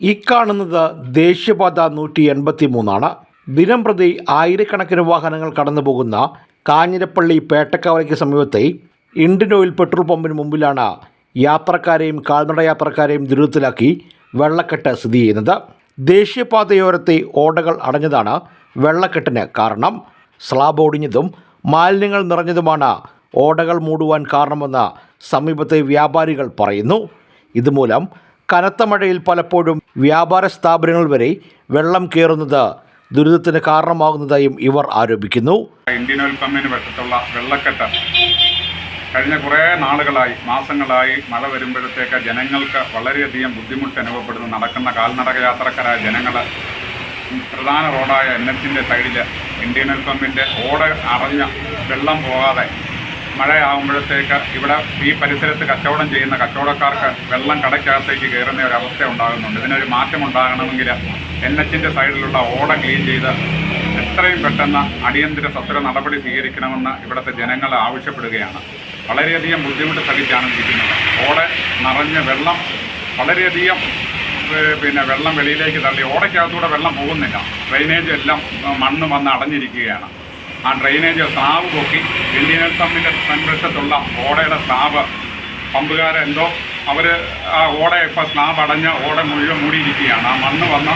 ഈ കാണുന്നത് ദേശീയപാത നൂറ്റി എൺപത്തി മൂന്നാണ് ദിനം പ്രതി ആയിരക്കണക്കിന് വാഹനങ്ങൾ കടന്നു പോകുന്ന കാഞ്ഞിരപ്പള്ളി പേട്ടക്കാവലയ്ക്ക് സമീപത്തെ ഇന്ത്യൻ ഓയിൽ പെട്രോൾ പമ്പിന് മുമ്പിലാണ് യാത്രക്കാരെയും കാൽനട യാത്രക്കാരെയും ദുരിതത്തിലാക്കി വെള്ളക്കെട്ട് സ്ഥിതി ചെയ്യുന്നത്. ദേശീയപാതയോരത്തെ ഓടകൾ അടഞ്ഞതാണ് വെള്ളക്കെട്ടിന് കാരണം. സ്ലാബ് ഒടിഞ്ഞതും മാലിന്യങ്ങൾ നിറഞ്ഞതുമാണ് ഓടകൾ മൂടുവാൻ കാരണമെന്ന് സമീപത്തെ വ്യാപാരികൾ പറയുന്നു. ഇതുമൂലം കനത്ത മഴയിൽ പലപ്പോഴും വ്യാപാര സ്ഥാപനങ്ങൾ വരെ വെള്ളം കയറുന്നത് ദുരിതത്തിന് കാരണമാകുന്നതായും ഇവർ ആരോപിക്കുന്നു. ഇന്ത്യൻ ഓയിൽ പമ്പിന് വശത്തുള്ള വെള്ളക്കെട്ട് കഴിഞ്ഞ കുറേ നാളുകളായി മാസങ്ങളായി മഴ വരുമ്പോഴത്തേക്ക് ജനങ്ങൾക്ക് വളരെയധികം ബുദ്ധിമുട്ട് അനുഭവപ്പെടുന്നു. നടക്കുന്ന കാൽനടക യാത്രക്കാരായ ജനങ്ങൾ പ്രധാന റോഡായ എൻ എച്ചിന്റെ സൈഡിൽ ഇന്ത്യൻ ഓയിൽ പമ്പിന്റെ ഓട് അറിഞ്ഞ വെള്ളം പോകാതെ മഴയാകുമ്പോഴത്തേക്ക് ഇവിടെ ഈ പരിസരത്ത് കച്ചവടം ചെയ്യുന്ന കച്ചവടക്കാർക്ക് വെള്ളം കടയ്ക്കകത്തേക്ക് കയറുന്ന ഒരു അവസ്ഥ ഉണ്ടാകുന്നുണ്ട്. ഇതിനൊരു മാറ്റം ഉണ്ടാകണമെങ്കിൽ എൻ എച്ചിന്റെ സൈഡിലുള്ള ഓട ക്ലീൻ ചെയ്ത് എത്രയും പെട്ടെന്ന് അടിയന്തര സത്വര നടപടി സ്വീകരിക്കണമെന്ന് ഇവിടുത്തെ ജനങ്ങൾ ആവശ്യപ്പെടുകയാണ്. വളരെയധികം ബുദ്ധിമുട്ട് സഹിച്ചാണ് ഇരിക്കുന്നത് ഓടെ നിറഞ്ഞ വെള്ളം വളരെയധികം പിന്നെ വെള്ളം വെളിയിലേക്ക് തള്ളി ഓടയ്ക്കകത്തൂടെ വെള്ളം പോകുന്നില്ല. ഡ്രെയിനേജ് എല്ലാം മണ്ണ് വന്ന് അടഞ്ഞിരിക്കുകയാണ്. ആ ഡ്രെയിനേജ് സ്രാവ് പൊക്കി ഇന്ത്യൻ പമ്പിന്റെ സംരക്ഷത്തുള്ള ഓടയുടെ സ്ലാബ് പമ്പുകാരെന്തോ അവർ ആ ഓട ഇപ്പോൾ സ്ലാബ് അടഞ്ഞ് ഓട മുഴുവൻ മൂടിയിരിക്കുകയാണ്. ആ മണ്ണ് വന്ന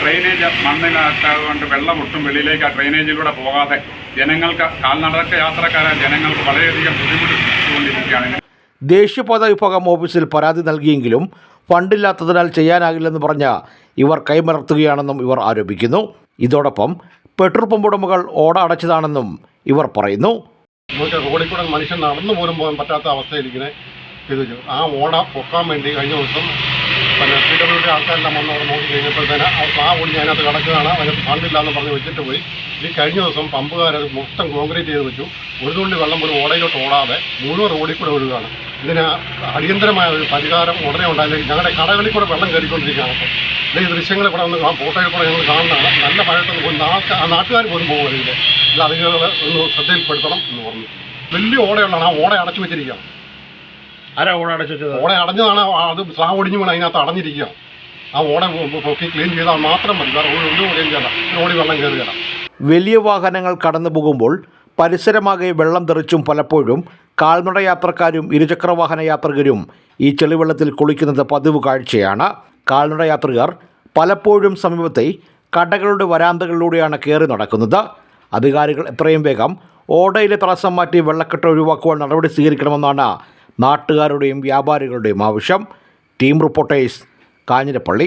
ഡ്രെയിനേജ് മണ്ണിനകത്തുകൊണ്ട് വെള്ളം ഒട്ടും വെളിയിലേക്ക് ആ ഡ്രെയിനേജിലൂടെ പോകാതെ ജനങ്ങൾക്ക് കാൽനടക്ക യാത്രക്കാരായ ജനങ്ങൾക്ക് വളരെയധികം ബുദ്ധിമുട്ടിക്കൊണ്ടിരിക്കുകയാണ് ദേശീയപാത വിഭാഗം ഓഫീസിൽ പരാതി നൽകിയെങ്കിലും ഫണ്ടില്ലാത്തതിനാൽ ചെയ്യാനാകില്ലെന്ന് പറഞ്ഞ ഇവർ കൈമലർത്തുകയാണെന്നും ഇവർ ആരോപിക്കുന്നു. ഇതോടൊപ്പം പെട്രോൾ പമ്പ് ഉടമകൾ ഓട അടച്ചതാണെന്നും ഇവർ പറയുന്നു. റോഡിൽ കൂടെ മനുഷ്യൻ നടന്നു പോലും പോകാൻ പറ്റാത്ത അവസ്ഥയിലിങ്ങനെ ഇത്. ആ ഓട പൊക്കാൻ വേണ്ടി കഴിഞ്ഞ ദിവസം പിന്നെ പി ഡബ്ല്യു ഡി ആൾക്കാരെല്ലാം വന്ന് അവിടെ നോക്കി കഴിഞ്ഞപ്പോഴത്തേന് ആ ഓടി അതിനകത്ത് കിടക്കുകയാണ്. അതിനകത്ത് ഫണ്ടില്ല എന്ന് പറഞ്ഞ് വെച്ചിട്ട് പോയി. ഈ കഴിഞ്ഞ ദിവസം പമ്പുകാരത് മൊത്തം കോൺക്രീറ്റ് ചെയ്ത് വെച്ചു. ഒരു തുള്ളി വെള്ളം പോലും ഓടയിലോട്ട് ഓടാതെ മുഴുവൻ റോഡിൽ കൂടെ ഒഴുകുകയാണ്. ഇതിന് അടിയന്തരമായ ഒരു പരിഹാരം ഉടനെ ഉണ്ടായില്ലെങ്കിൽ ഞങ്ങളുടെ കടകളിൽ കൂടെ വെള്ളം കയറിക്കൊണ്ടിരിക്കുകയാണ്. ഈ ദൃശ്യങ്ങൾ ഇവിടെ വന്ന് ആ ഫോട്ടോയിൽ കൂടെ ഞങ്ങൾ കാണുന്നതാണ്. നല്ല മഴയത്ത് പോയി. നാട്ട് ആ നാട്ടുകാർ പോലും ഇതിൽ ഇത് അതുങ്ങൾ ഒന്ന് ശ്രദ്ധയിൽപ്പെടുത്തണം എന്ന് പറഞ്ഞു. വലിയ ഓടയുള്ളതാണ്. ആ ഓട അടച്ചു വെച്ചിരിക്കുകയാണ്. ആരാ ഓട അടച്ചു വെച്ചത്? ഓട അടഞ്ഞതാണ്. അത് സ്ലാബ് ഒടിഞ്ഞു വീണ് അതിനകത്ത് അടഞ്ഞിരിക്കുക ആ ഓട പൊക്കി ക്ലീൻ ചെയ്താൽ മാത്രം മതി. വേറെ ഒരു ഒന്നും ചെയ്യണ്ട ഓടി വെള്ളം കയറുകയാണ് വലിയ വാഹനങ്ങൾ കടന്നു പോകുമ്പോൾ പരിസരമാകെ വെള്ളം തെറിച്ചും പലപ്പോഴും കാൽനട യാത്രക്കാരും ഇരുചക്രവാഹന യാത്രികരും ഈ ചെളിവെള്ളത്തിൽ കുളിക്കുന്നത് പതിവ് കാഴ്ചയാണ്. കാൽനട യാത്രികർ പലപ്പോഴും സമീപത്തെ കടകളുടെ വരാന്തകളിലൂടെയാണ് കയറി നടക്കുന്നത്. അധികാരികൾ എത്രയും വേഗം ഓടയിലെ തടസ്സം മാറ്റി വെള്ളക്കെട്ട് ഒഴിവാക്കുവാൻ നടപടി സ്വീകരിക്കണമെന്നാണ് നാട്ടുകാരുടെയും വ്യാപാരികളുടെയും ആവശ്യം. Team reporters Kanjirappally.